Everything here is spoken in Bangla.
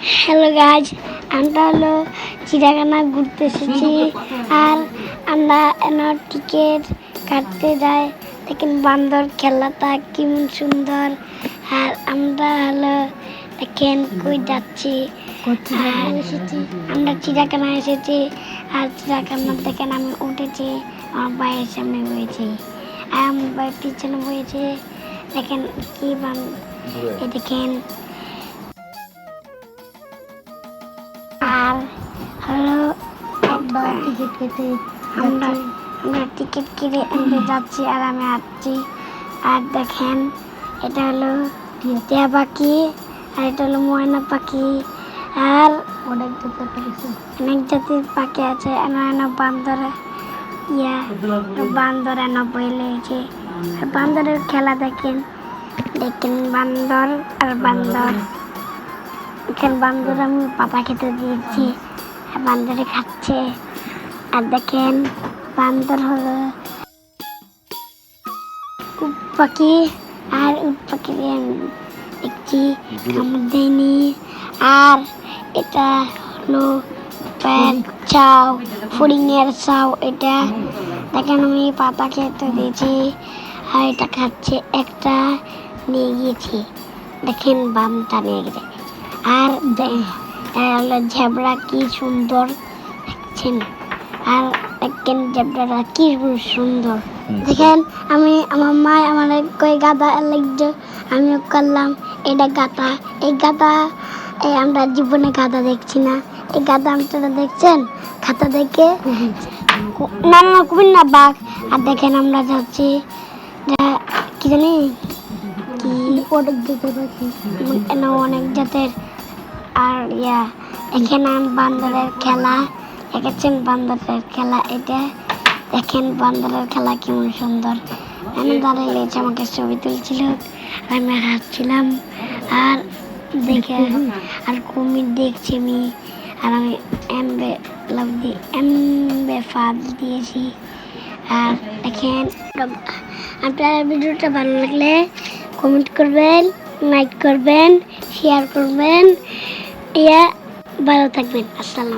হ্যালো গাছ আমরা হলো চিড়িয়াখানা ঘুরতে এসেছি। আর আমরা এনার টিকিট কাটতে যাই। দেখেন বান্দর খেলাটা কেমন সুন্দর। আর আমরা হলো দেখেন কই যাচ্ছি। আর আমরা চিড়িয়াখানা এসেছি। আর চিড়িয়াখানা দেখেন আমি উঠেছি আমার বাইরের সামনে বয়েছি আর আমার বাইরের পিছনে বয়েছে দেখেন কি বান দেখেন আমরা টিকিট কেটে আমরা আমরা টিকিট কিনে আনতে যাচ্ছি আর আমি আসছি। আর দেখেন এটা হলো টিয়া পাখি আর এটা হলো ময়না পাখি। আর অনেক দূর পেরেছি অনেক জাতির পাখি আছে। এনা এনা বান্দর ইয়া বান্দর এনা বই লেগেছে আর বান্দরের খেলা দেখেন। দেখেন বান্দর আর বান্দর। এখানে বান্দর আমি পাতা খেতে দিয়েছি। বান্দরে খাচ্ছে। আর দেখেন, বান্দর হলো উট পাখি। আর উট পাখি দেখছি কামড় দেয়নি আর এটা হলো চাও ফুডিংয়ের চাও এটা। দেখেন, আমি পাতা খেতে দিয়েছি। আর এটা খাচ্ছে একটা, নিয়ে গিয়েছি। দেখেন, বামটা নিয়ে গেছে। আর ঝেবড়া কি সুন্দর দেখছেন? আর দেখেন ঝেবড়াটা কি সুন্দর। দেখেন আমি আমার মা আমার কই গাদা লাগছে আমিও করলাম এটা গাদা। এই গাদা এই আমরা জীবনে গাদা দেখছি না। এই গাদা আপনারা দেখছেন? খাতা দেখে না না কুমির না বাঘ। আর দেখেন আমরা যাচ্ছি কি জানি? কি? অনেক জাতের আর ইয়া, এখানে বান্দরের খেলা, দেখেছেন বান্দরের খেলা এটা? দেখেন বান্দরের খেলা কেমন সুন্দর। আমি দাঁড়িয়ে লেগেছে আমাকে ছবি তুলছিল, আমি হাঁটছিলাম, আর দেখে আর কুমির দেখছি আমি, আর আমি এমবে লাভ দিয়ে, এমবে ফাঁদ দিয়েছি। আর দেখেন, আপনার ভিডিওটা ভালো লাগলে কমেন্ট করবেন লাইক করবেন শেয়ার করবেন। ইয়া ভালো থাকবেন। আসসালামু